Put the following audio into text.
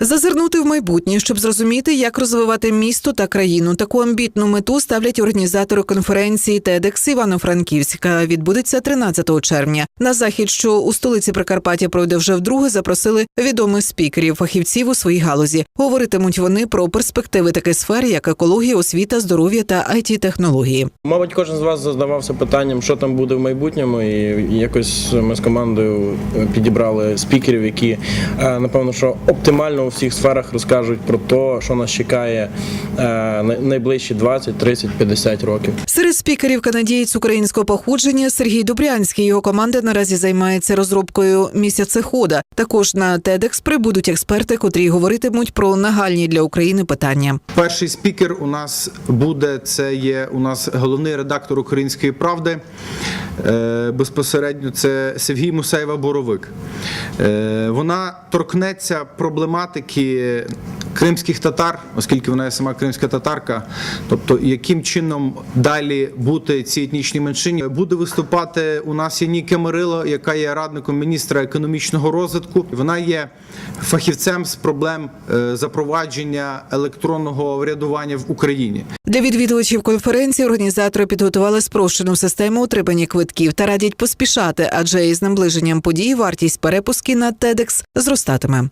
Зазирнути в майбутнє, щоб зрозуміти, як розвивати місто та країну. Таку амбітну мету ставлять організатори конференції TEDx Івано-Франківська. Відбудеться 13 червня. На захід, що у столиці Прикарпаття пройде вже вдруге, запросили відомих спікерів, фахівців у своїй галузі. Говоритимуть вони про перспективи таких сфер, як екологія, освіта, здоров'я та it технології. Мабуть, кожен з вас задавався питанням, що там буде в майбутньому, і якось ми з командою підібрали спікерів, які е, напевно, що оптимально у всіх сферах розкажуть про те, що нас чекає е, найближчі 20, 30, 50 років. Серед спікерів канадієць українського походження Сергій Добрянський. Його команда наразі займається розробкою місяцехода. Також на TEDx прибудуть експерти, котрі говоритимуть про нагальні для України питання. Перший спікер у нас буде це є у нас головний редактор Української правди. Е, Безпосередньо це Сергій Мусаєва Боровик. Е, Вона торкнеться проблематики кримських татар, оскільки вона є сама кримська татарка. Тобто, яким чином далі бути цій етнічній меншині. Буде виступати у нас Яніка Мирило, яка є радником міністра економічного розвитку. Вона є фахівцем з проблем е, запровадження електронного врядування в Україні. Для відвідувачів конференції організатори підготували спрощену систему отримання квитків та радять поспішати, адже із наближенням подій вартість перепуски на TEDx зростатиме.